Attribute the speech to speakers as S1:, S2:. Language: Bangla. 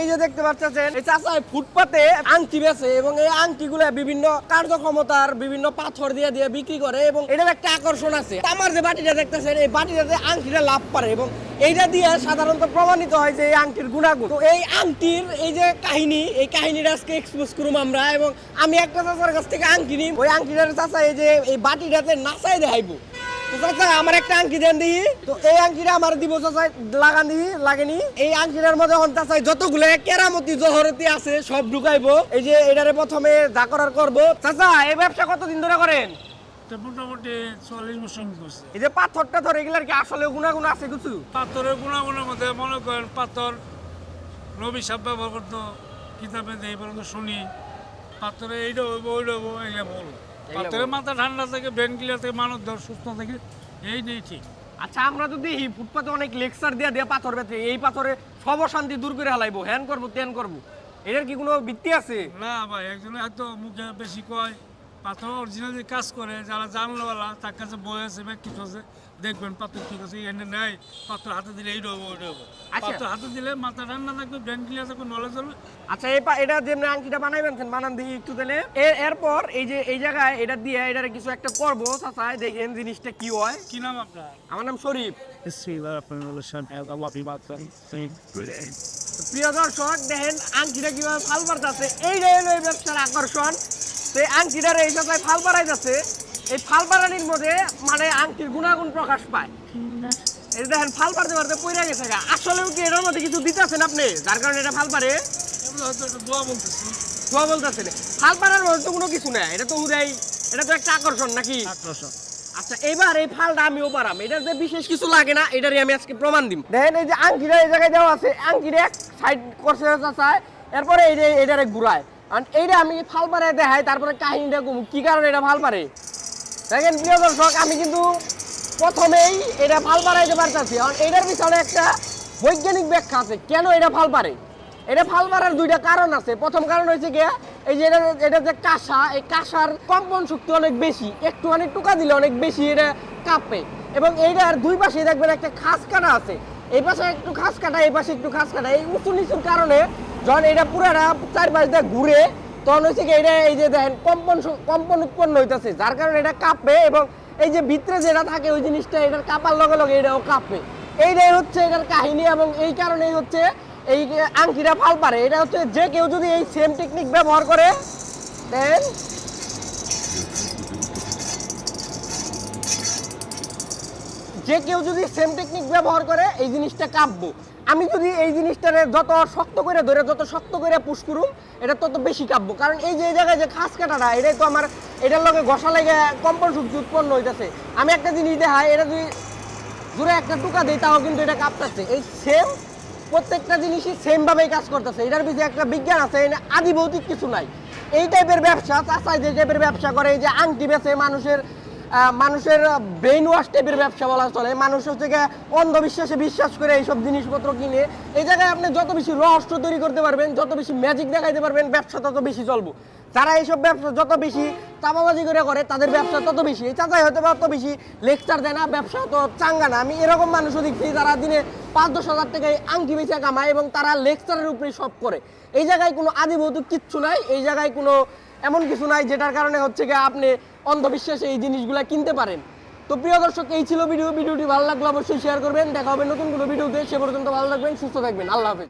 S1: এই যে দেখতে এবং এই বিভিন্ন কার্যক্ষমতার বিভিন্ন পাথর দিয়ে দিয়ে বিক্রি করে এবং এটার একটা আকর্ষণ আছে। আমার যে বাটিটা দেখতেছেন, এই বাটিটাতে আংটিটা লাভ পারে এবং এইটা দিয়ে সাধারণত প্রমাণিত হয় যে এই আংটির গুণাগুণ। তো এই আংটির এই যে কাহিনী, এই কাহিনীটা আজকে এক্সপোজ করুম আমরা এবং আমি একটা চাচার কাছ থেকে আংটি নিই ওই আংটিটার চাচা এই যে এই বাটিটাতে নাচাই দেখাইবো। তো চাচা আমার একটা আংটি দেন দিই তো এই আংটিটা আমার দিব চাচা লাগান দিই লাগেনি এই আংটিটার মধ্যে এখন চাচা যতগুলো কেরামতি জহরতি আছে সব ঢুকাইবো। এই যে এটারে প্রথমে যা করার করব। চাচা এই ব্যবসা কতদিন ধরে করেন?
S2: মোটামুটি চল্লিশ বছর আমি
S1: এই যে পাথরটা ধরে এগুলার কি আসলে গুণাগুণ আছে কিছু?
S2: পাথরের গুণাগুণের মধ্যে মনে করেন পাথর নবী সাহেব ব্যবহার করতো কিতাবে এই পর্যন্ত শুনি। পাথরে এইটা হইব ওইটা হইব এগুলো বল। পাথরের মাথা ঠান্ডা থাকে ব্রেন ক্লিয়ার থেকে মানুষ ধর সুস্থ থাকে এই নেই ঠিক।
S1: আচ্ছা আমরা যদি এই ফুটপাতে অনেক লেকচার দিয়ে দিয়ে পাথর বেঁচে এই পাথরে সব অশান্তি দূর করে হালাইবো হ্যান করব তেন করব। এটার কি কোনো বৃত্তি আছে?
S2: না ভাই একজনে হয়তো মুখে বেশি কয় পাথর অরিজিনাল কাজ করে যারা জানলোওয়ালা তার কাছে বই আছে বা কিছু আছে দেখবেন পাথর ঠিক আছে এনে নেয় পাথর হাতে দিলে এইটা হব ওইটা হব
S1: আচ্ছা।
S2: পাথর হাতে দিলে মাথা ঠান্ডা থাকবে ব্রেন ক্লিয়ার থাকবে নলেজ হবে।
S1: আচ্ছা এই এটা যেমনি আংটিটা বানাইবেন বানান দিই একটু দিলে এর এরপর এই যে এই জায়গায় এটা দিয়ে এটার কিছু একটা করব চাচাই দেখেন জিনিসটা কি হয়।
S2: কি নাম আপনার?
S1: আমার নাম শরীফ। প্রিয় দর্শক দেখেন আংটিটা কীভাবে ফাল পারতাছে এইটা হলো এই ব্যবসার আকর্ষণ এই আংটিটার এই চাচাই ফাল পারাই যাচ্ছে। এই ফাল পারানির মধ্যে মানে আংটির গুণাগুণ প্রকাশ পায়। এই দেখেন ফাল পারতে পারতে পইরা গেছে গা। আসলেও কি এটার মধ্যে কিছু দিতেছেন আপনি? যার কারণে এটা ফাল পারে
S2: এগুলো হয়তো একটা দোয়া বলতেছি।
S1: দোয়া বলতেছেন। ফাল পারার মধ্যে তো কোনো কিছু না এটা তো উদাই এটা তো একটা আকর্ষণ নাকি?
S2: আকর্ষণ।
S1: আচ্ছা এবার এই ফালটা আমিও পারাম এটার যে বিশেষ কিছু লাগে না এটারই আমি আজকে প্রমাণ দিম। দেখেন এই যে আংটিটা এই জায়গায় দেওয়া আছে আংটিটা এক সাইড করছে চাচায় এরপরে এই যে এটারে ঘুরায়। আর এইটা আমি ফাল পারে দেখাই তারপরে কাহিনীটা কি কারণে এটা ফাল পারে দেখেন প্রিয় দর্শক, আমি কিন্তু প্রথমেই এটা ফাল পারাইতে পারতেছি। আর এটার পিছনে একটা বৈজ্ঞানিক ব্যাখ্যা আছে। কেন এটা ফাল পারে এটা ফাল মারার দুইটা কারণ আছে। প্রথম কারণ হয়েছে গিয়া, এই যে এটা এটা যে কাঁসা, এই কাঁসার কম্পন শক্তি অনেক বেশি। একটুখানি টুকা দিলে অনেক বেশি এটা কাঁপে। এবং এইটার দুই পাশে দেখবেন একটা খাস কাটা আছে। এই পাশে একটু খাস কাটা এই পাশে একটু খাস কাটা এই উঁচু নিচুর কারণে যখন এটা পুরাটা চারপাশ দিয়ে ঘুরে তখন হচ্ছে কি, এটা এই যে দেখেন, কম্পন কম্পন উৎপন্ন হইতেছে, যার কারণে এটা কাঁপবে এবং এই যে ভিতরে যেটা থাকে ওই জিনিসটা, এটার কাঁপার লগে লগে এটাও কাঁপবে এইটাই হচ্ছে এটার কাহিনী এবং এই কারণেই হচ্ছে এই আংটিটা ফাল পারে। এটা হচ্ছে যে কেউ যদি এই সেম টেকনিক ব্যবহার করে দেন যে কেউ যদি সেম টেকনিক ব্যবহার করে, এই জিনিসটা কাঁপবো। আমি যদি এই জিনিসটারে যত শক্ত করে ধরে, যত শক্ত করে পুশ করুম, এটা তত বেশি কাঁপবো। কারণ এই যে জায়গায় যে খাস কাটাটা, এটাই তো আমার এটার লগে ঘষা লেগে কম্পন শক্তি উৎপন্ন হইতেছে। আমি একটা জিনিস দেখাই, এটা যদি জোরে একটা টুকা দিই, তাও কিন্তু এটা কাঁপতেছে। এই সেম প্রত্যেকটা জিনিসই সেম ভাবেই কাজ করতেছে। এটার পিছনে একটা বিজ্ঞান আছে এখানে আদি ভৌতিক কিছু নাই। এই টাইপের ব্যবসা চাষাই যে টাইপের ব্যবসা করে, এই যে আংটি বেচে মানুষের মানুষের ব্রেন ওয়াশ টাইপের ব্যবসা বলা চলে। মানুষ হচ্ছে গিয়ে অন্ধবিশ্বাসে বিশ্বাস করে এইসব জিনিসপত্র কিনে। এই জায়গায় আপনি যত বেশি রহস্য তৈরি করতে পারবেন, যত বেশি ম্যাজিক দেখাইতে পারবেন, ব্যবসা তত বেশি চলবো। যারা এইসব ব্যবসা যত বেশি চাপাবাজি করে করে, তাদের ব্যবসা তত বেশি। এই চাচাই হয়তো বা তত বেশি লেকচার দেয় না, ব্যবসা তো চাঙ্গা না। আমি এরকম মানুষও দেখছি যারা দিনে পাঁচ দশ হাজার টাকায় আংটি বেচা কামায় এবং তারা লেকচারের উপরে সব করে। এই জায়গায় কোনো আদি ভৌতিক কিচ্ছু নাই, এই জায়গায় কোনো এমন কিছু নাই যেটার কারণে হচ্ছে গিয়ে আপনি অন্ধবিশ্বাসে এই জিনিসগুলো কিনতে পারেন। তো প্রিয় দর্শক, এই ছিল ভিডিও। ভিডিওটি ভালো লাগল অবশ্যই শেয়ার করবেন। দেখা হবে নতুন কোনো ভিডিওতে। সে পর্যন্ত ভালো থাকবেন, সুস্থ থাকবেন। আল্লাহ হাফেজ।